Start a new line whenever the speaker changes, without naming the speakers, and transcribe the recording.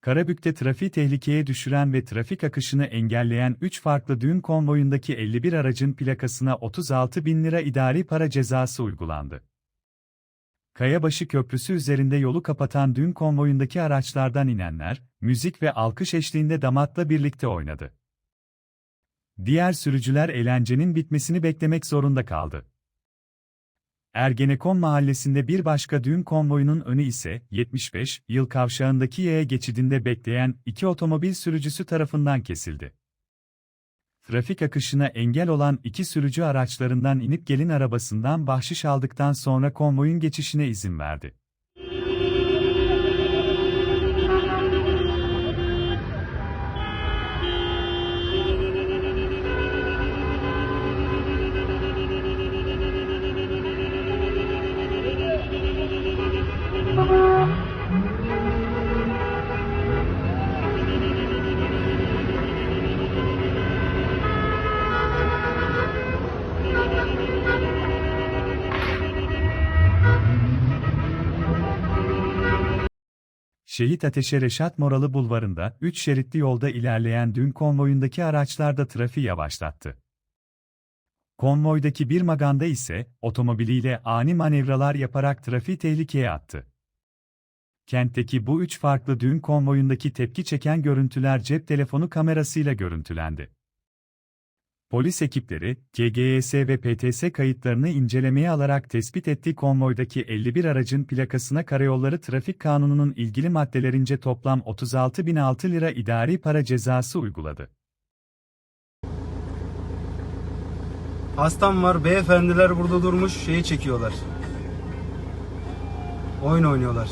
Karabük'te trafiği tehlikeye düşüren ve trafik akışını engelleyen 3 farklı düğün konvoyundaki 51 aracın plakasına 36 bin lira idari para cezası uygulandı. Kayabaşı Köprüsü üzerinde yolu kapatan düğün konvoyundaki araçlardan inenler, müzik ve alkış eşliğinde damatla birlikte oynadı. Diğer sürücüler eğlencenin bitmesini beklemek zorunda kaldı. Ergenekon mahallesinde bir başka düğün konvoyunun önü ise 75 yıl kavşağındaki yaya geçidinde bekleyen iki otomobil sürücüsü tarafından kesildi. Trafik akışına engel olan iki sürücü araçlarından inip gelin arabasından bahşiş aldıktan sonra konvoyun geçişine izin verdi. Şehit Ateşe Reşat Moralı Bulvarı'nda 3 şeritli yolda ilerleyen dün konvoyundaki araçlar da trafiği yavaşlattı. Konvoydaki bir maganda ise otomobiliyle ani manevralar yaparak trafiği tehlikeye attı. Kentteki bu üç farklı düğün konvoyundaki tepki çeken görüntüler cep telefonu kamerasıyla görüntülendi. Polis ekipleri, KGS ve PTS kayıtlarını incelemeye alarak tespit ettiği konvoydaki 51 aracın plakasına Karayolları Trafik Kanunu'nun ilgili maddelerince toplam 36.006 lira idari para cezası uyguladı.
Hastam var, beyefendiler burada durmuş, şeyi çekiyorlar. Oyun oynuyorlar.